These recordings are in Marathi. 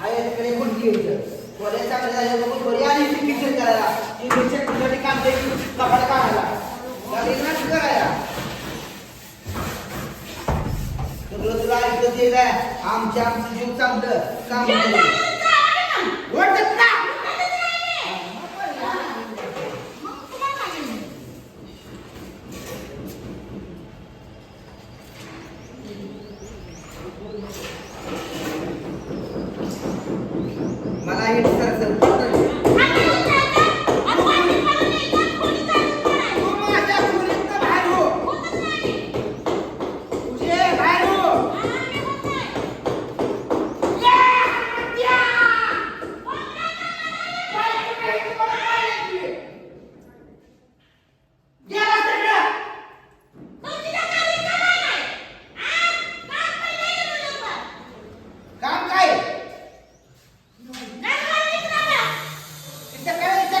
हायकडे कोणती थोड्या चांगलं झालं बघून बरी आली ती पिक्चर करायला. ती कुठे काम कपाट काढायला. ती करायला सगळं तुला काय? आमच्या आमचं जीव चांगलं. काम वाटत ना मला हे सर सर तू माझ्या खोलीतनं बाहेर हो तुझे बाहेर हो गेला सगळं काम काय तिच्या काय त्या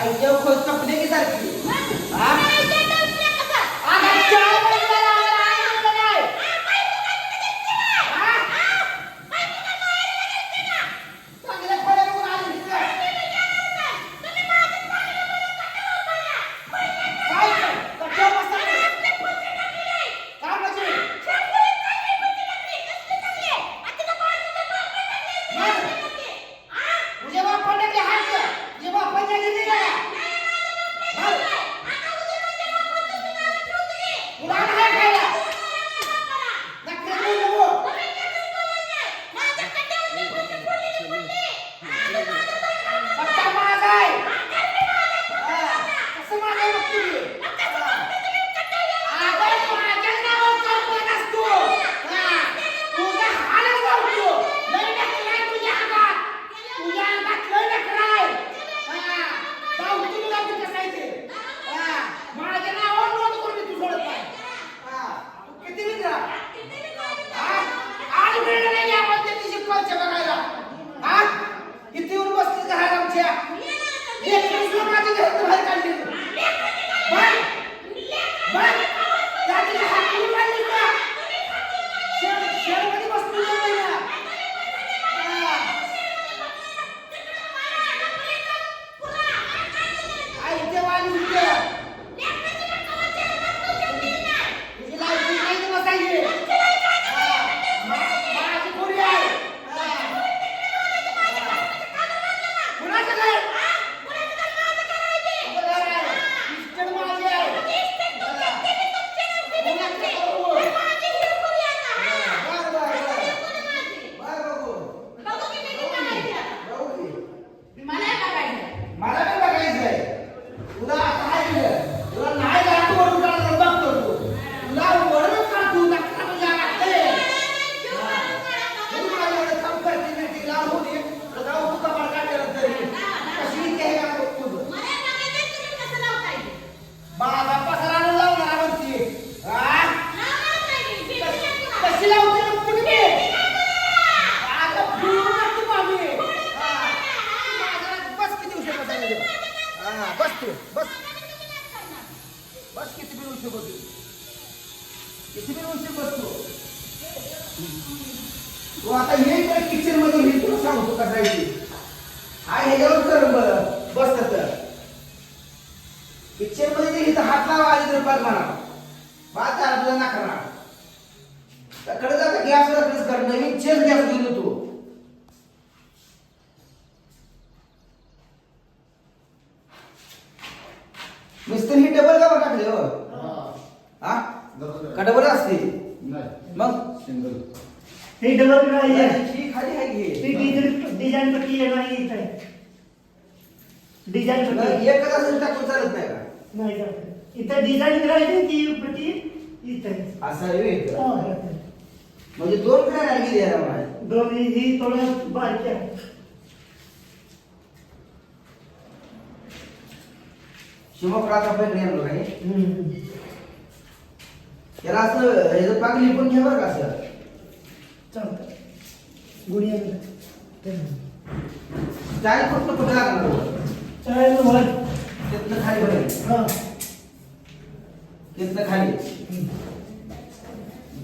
आम्हाला काय बोलतात तर तुम्ही बसवलंय मी दगड घालेन बस आई देव खोज कपडे की सारखी लेकरं सुद्धा माझ्या घरात बाहेर काढली बघ बघ त्याची हात घेऊन राहिली का शेण- शेणमध्ये बसली का नाही ना? हा. आई इथे वाली होती. तुझी लायकी नाही ना बसायची. हा. मा- माझी पोरी आहे. हा. कुणाचं घर? तुझं घर आहे. इस्टेट माझी आहे. हा. कुणाचं बघू? बर, बर, बर. बर बघू. बघू की. मला काय बघायचंय तुला काय दिलं तुला नाही का तू वरून काढा तर बघतो तू तुला वरून का तू नका म्हणजे लागते तू मला एवढं काम करते नाही ती लाल होती तर जाऊ तू कपाळ काढलेलं तरी कशी ते हे का बघ तुझं बाबा पसरानं लावणार म्हणते हा? कशी लावते ना पुढे आता फिरून नसते मामी. हा. माझ्या बस किती उशीर बसायला देऊ? हा, बस तू बस बस किती बिल उशीर बसू किती बिल उशीर बसतो तू आता ये इकडे किचनमध्ये हे तुला सांगतो का जायची. हा ह्याच्यावर कर बरं बस तर किचनमध्ये ते इथं हात लावा आली तर बघ म्हणा बात झाला तुझा नाकरा त्याकडे जाता गॅस रखडच कर. नवीन चेस गॅस घेऊन येतो. मिस्त्री ही डबल का टाकले हो? हा. का डबल असते? मग? हे। डबल आहे ही खाली आहे ती की डिझाईन डिझाईन पट्टी येणार इथं आहे डिझाईन मग पट्टी। एकच असेल टाकून चालत नाही का नाही चालत. इथं डिझाईन करायची ती पट्टी इथं आहे असं आहे व्हय. हो, हो. म्हणजे दोन काय गेली याला मला दोन्ही ही थोडं बारीक आहे शिवकराचा पैक येणार आहे त्याला असं ह्याचं पाक लिपून घ्या बरं का असं चालतं आणलं. स्टाईल फक्त कुठे लागणार? चालेल ना वर. तिथनं खाली बरं हा. तिथनं खाली.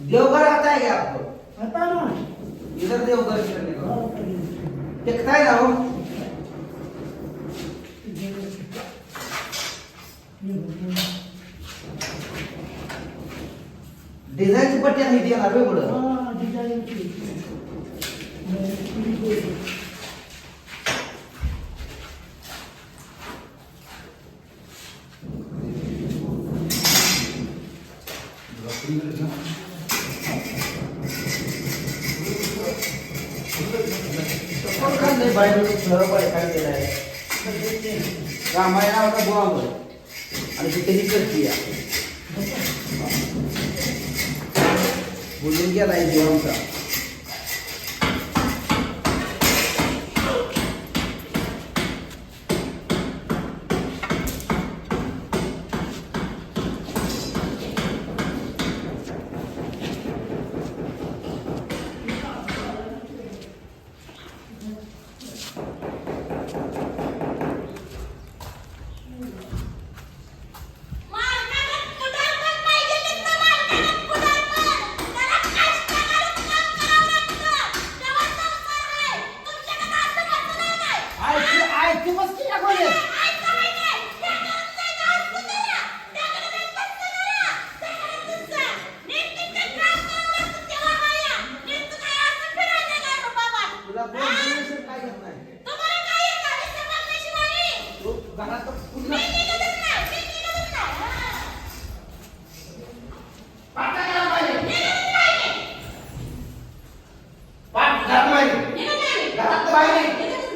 देवघर आता आहे का आपलं आता ना इधर देवघर हा, का. ते काय ना हो डिझाईनची पट्टी आहे ती येणार वेगळं हा, डिझाईनची. कोण खाल्लंय बाहेर सरळ बाहेर काय केलं आहे रामायणावर बुवावर आणि तिथे ही करते ભૂલી ગયા લાઈ દેવાનું काय नाही येतं? तू घरात